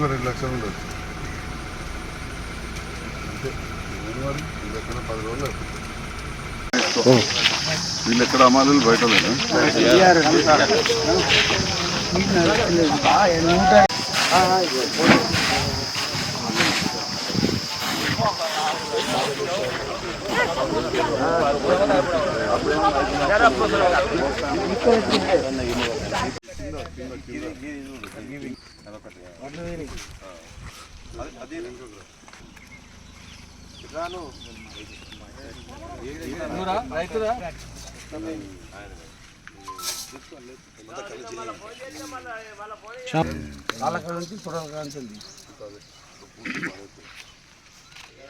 ఇంకో రెండు లక్షలు ఉండొచ్చు అంతే ఏమని మరి వీళ్ళు ఎక్కడ పది రోజులు అయిపోతుంది. వీళ్ళు ఎక్కడ అమ్మాలి బయట లేదా? అంతా ఉడకపోయింది. ఇప్పటికి ఎన్ని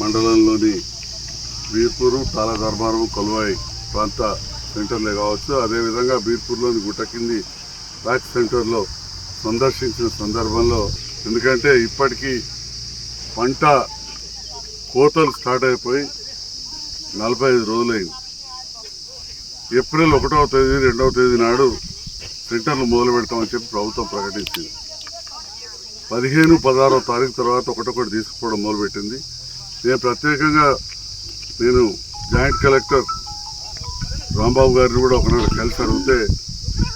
మండలంలోని బీర్పూరు తాళ దర్బారం ప్రాంత సెంటర్లే కావచ్చు. అదేవిధంగా బీర్పూర్లోని గుట్టకింది బ్యాక్ సెంటర్లో సందర్శించిన సందర్భంలో ఎందుకంటే ఇప్పటికీ పంట కోతలు స్టార్ట్ అయిపోయి నలభై ఐదు రోజులైంది. ఏప్రిల్ ఒకటవ తేదీ రెండవ తేదీ నాడు సెంటర్లు మొదలు పెడతామని చెప్పి ప్రభుత్వం ప్రకటించింది. పదిహేను పదహారో తారీఖు తర్వాత ఒకటొకటి తీసుకుపోవడం మొదలుపెట్టింది. నేను ప్రత్యేకంగా నేను జాయింట్ కలెక్టర్ రాంబాబు గారిని కూడా ఒకనాడు కలిసి అడిగితే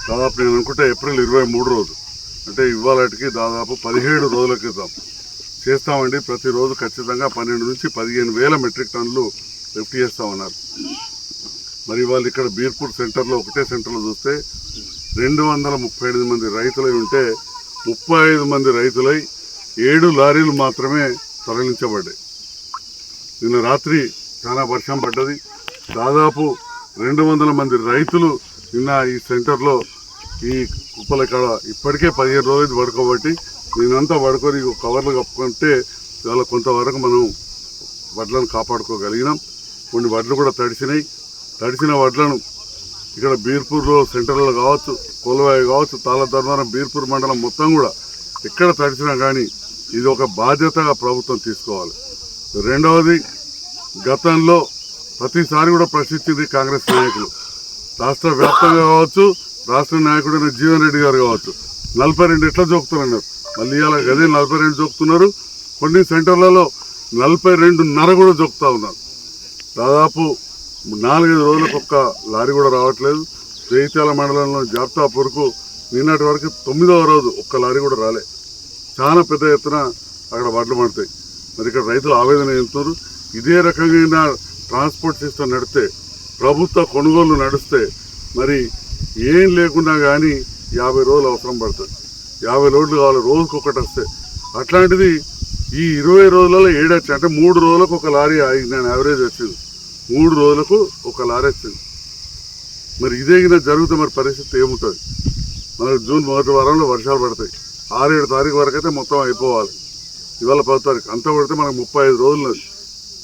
దాదాపు నేను అనుకుంటే ఏప్రిల్ ఇరవై మూడు రోజు. అంటే ఇవాళకి దాదాపు పదిహేడు రోజుల క్రితం చేస్తామండి. ప్రతిరోజు ఖచ్చితంగా పన్నెండు నుంచి పదిహేను వేల మెట్రిక్ టన్నులు లిఫ్ట్ చేస్తామన్నారు మరి వాళ్ళు ఇక్కడ బీర్పూర్ సెంటర్లో ఒకటే సెంటర్లో చూస్తే రెండు వందల ముప్పై ఎనిమిది మంది రైతులై ఉంటే ముప్పై ఐదు మంది రైతులై ఏడు లారీలు మాత్రమే తరలించబడ్డాయి. నిన్న రాత్రి చాలా వర్షం పడ్డది. దాదాపు రెండు వందల మంది రైతులు నిన్న ఈ సెంటర్లో ఈ కుప్పల కాడ ఇప్పటికే పదిహేను రోజులు పడుకోబట్టి నేనంతా పడుకొని కవర్లు కప్పుకుంటే ఇవాళ కొంతవరకు మనం వడ్లను కాపాడుకోగలిగినాం. కొన్ని వడ్లు కూడా తడిసినాయి. తడిసిన వడ్లను ఇక్కడ బీర్పూర్లో సెంటర్లో కావచ్చు కోలవాయి కావచ్చు తాళధర్మవరం బీర్పూర్ మండలం మొత్తం కూడా ఎక్కడ తడిచినా కానీ ఇది ఒక బాధ్యతగా ప్రభుత్వం తీసుకోవాలి. రెండవది గతంలో ప్రతిసారి కూడా ప్రశ్నించింది కాంగ్రెస్ నాయకులు. రాష్ట్ర వ్యాప్తంగా కావచ్చు రాష్ట్ర నాయకుడైన జీవన్ రెడ్డి గారు కావచ్చు. నలభై రెండు ఎట్లా చూపుతున్నారు మళ్ళీ ఇలా గదే నలభై రెండు చూపుతున్నారు కొన్ని సెంటర్లలో నలభై రెండున్నర కూడా జోకుతా ఉన్నారు. దాదాపు నాలుగైదు రోజులకు ఒక్క లారీ కూడా రావట్లేదు. జైత్యాల మండలంలో జాప్తాపూర్కు నిన్నటి వరకు తొమ్మిదవ రోజు ఒక్క లారీ కూడా రాలే. చాలా పెద్ద ఎత్తున అక్కడ వడ్లు పడతాయి. మరి ఇక్కడ రైతులు ఆవేదన చెందుతున్నారు. ఇదే రకంగా ట్రాన్స్పోర్ట్ సిస్టమ్ నడితే ప్రభుత్వ కొనుగోలు నడిస్తే మరి ఏం లేకుండా కానీ యాభై రోజులు అవసరం పడుతుంది యాభై లోడ్లు కావాలి రోజుకి ఒకటి వస్తే. అట్లాంటిది ఈ ఇరవై రోజులలో ఏడొచ్చు అంటే మూడు రోజులకు ఒక లారీ ఆగి నేను యావరేజ్ వచ్చింది. మూడు రోజులకు ఒక లారీ వచ్చింది మరి ఇదే జరుగుతే జరిగితే మరి పరిస్థితి ఏముంటుంది? మనకు జూన్ మొదటి వారంలో వర్షాలు పడతాయి. ఆరేడు తారీఖు వరకు అయితే మొత్తం అయిపోవాలి. ఇవాళ పది తారీఖు. అంతా పడితే మనకు ముప్పై ఐదు రోజులు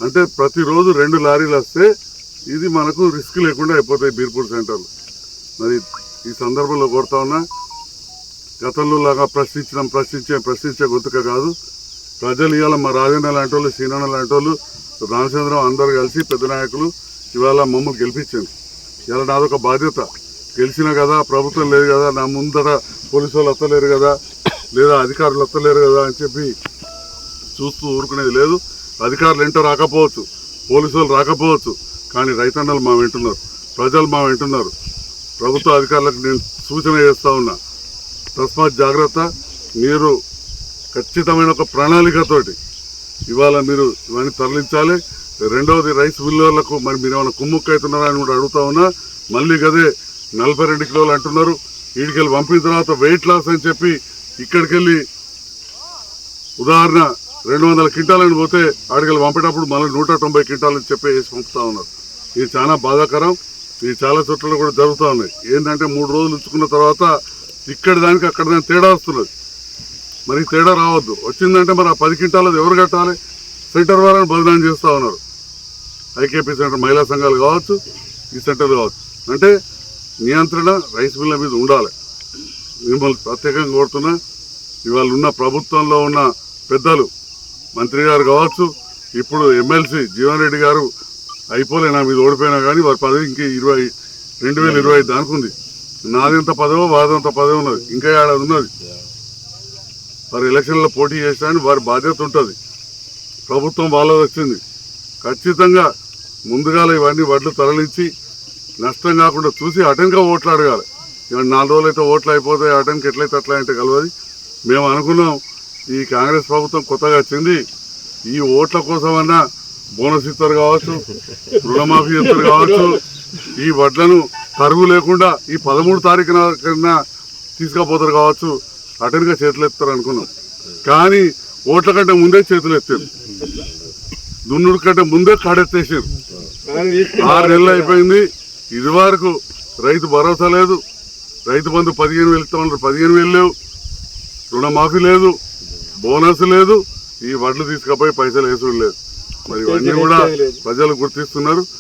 అంటే ప్రతిరోజు రెండు లారీలు వస్తే ఇది మనకు రిస్క్ లేకుండా అయిపోతాయి బీర్పూర్ సెంటర్లో. మరి ఈ సందర్భంలో కోరుతా ఉన్నా గతంలో లాగా ప్రశ్నించడం ప్రశ్నించే ప్రశ్నించే గుర్తుక కాదు. ప్రజలు ఇవాళ మా రాజన్న లాంటి వాళ్ళు సీనన్న లాంటి వాళ్ళు రామచంద్రరావు అందరు కలిసి పెద్ద నాయకులు ఇవాళ మమ్మల్ని గెలిపించింది ఇలా నాదొక బాధ్యత. గెలిచినా కదా ప్రభుత్వం లేదు కదా నా ముందర పోలీసు వాళ్ళు వస్తలేరు కదా లేదా అధికారులు వస్తలేరు కదా అని చెప్పి చూస్తూ ఊరుకునేది లేదు. అధికారులు ఎంటో రాకపోవచ్చు పోలీసు వాళ్ళు రాకపోవచ్చు కానీ రైతన్నలు మా వింటున్నారు ప్రజలు మా వింటున్నారు. ప్రభుత్వ అధికారులకు నేను సూచన చేస్తూ ఉన్నా తస్మాత్ జాగ్రత్త మీరు ఖచ్చితమైన ఒక ప్రణాళికతోటి ఇవాళ మీరు ఇవన్నీ తరలించాలి. రెండవది రైస్ మిల్లర్లకు మరి మీరు ఏమైనా కుమ్ముక్కు అవుతున్నారా అని కూడా అడుగుతా ఉన్నా. మళ్ళీ గదే నలభై రెండు కిలోలు అంటున్నారు. వీడికెళ్ళి పంపిన తర్వాత వెయిట్ లాస్ అని చెప్పి ఇక్కడికి వెళ్ళి ఉదాహరణ రెండు వందల క్వింటాలని పోతే ఆడికెళ్ళి పంపేటప్పుడు మళ్ళీ నూట తొంభై క్వింటాలని చెప్పి వేసి పంపుతా ఉన్నారు. ఇది చాలా బాధాకరం. ఇది చాలా చోట్ల కూడా జరుగుతూ ఉన్నాయి. ఏంటంటే మూడు రోజులు ఉంచుకున్న తర్వాత ఇక్కడ దానికి అక్కడ దానికి తేడా వస్తున్నది. మరి తేడా రావద్దు. వచ్చిందంటే మరి ఆ పది క్వింటాలది ఎవరు కట్టాలి? సెంటర్ వారని బదనాం చేస్తూ ఉన్నారు. ఐకేపీ సెంటర్ మహిళా సంఘాలు కావచ్చు ఈ సెంటర్ కావచ్చు. అంటే నియంత్రణ రైస్ మిల్ల మీద ఉండాలి. మిమ్మల్ని ప్రత్యేకంగా కోరుతున్నా ఇవాళ ఉన్న ప్రభుత్వంలో ఉన్న పెద్దలు మంత్రి గారు కావచ్చు ఇప్పుడు ఎమ్మెల్సీ జీవన్ రెడ్డి గారు అయిపోలే నా మీద ఓడిపోయినా కానీ వారి పదవి ఇంక ఇరవై రెండు వేల ఇరవై ఐదు దానికి ఉంది. నాదెంత పదవో వాదంత పదవి ఉన్నది. ఇంకా ఏడాది ఉన్నది. వారు ఎలక్షన్లో పోటీ చేసడానికి వారి బాధ్యత ఉంటుంది. ప్రభుత్వం వాళ్ళది వచ్చింది. ఖచ్చితంగా ముందుగా ఇవన్నీ వడ్లు తరలించి నష్టం కాకుండా చూసి అటెన్గా ఓట్లు అడగాలి. ఇవాళ నాలుగు రోజులు అయితే ఓట్లు అయిపోతాయి అటెన్కి ఎట్లయితే అట్లా అంటే కలవది. మేము అనుకున్నాం ఈ కాంగ్రెస్ ప్రభుత్వం కొత్తగా వచ్చింది. ఈ ఓట్ల కోసమన్నా బోనస్ ఇస్తారు కావచ్చు రుణమాఫీ ఇస్తారు కావచ్చు. ఈ వడ్లను తరుగు లేకుండా ఈ పదమూడు తారీఖున కన్నా తీసుకుపోతారు కావచ్చు. అటెన్గా చేతులు ఎత్తారు అనుకున్నాం. కానీ ఓట్ల కంటే ముందే చేతులు ఎత్తారు. దున్నుడు కంటే ముందే కాడెత్తేసారు. ఆరు నెలలు అయిపోయింది. ఇది వరకు రైతు భరోసా లేదు. రైతు బంధు పదిహేను వేలు ఇస్తామన్నారు. పదిహేను వేలు లేవు. రుణమాఫీ లేదు. బోనస్ లేదు. ఈ వడ్లు తీసుకపోయి పైసలు వేసుడు లేదు. మరి ఇవన్నీ కూడా ప్రజలు గుర్తిస్తున్నారు.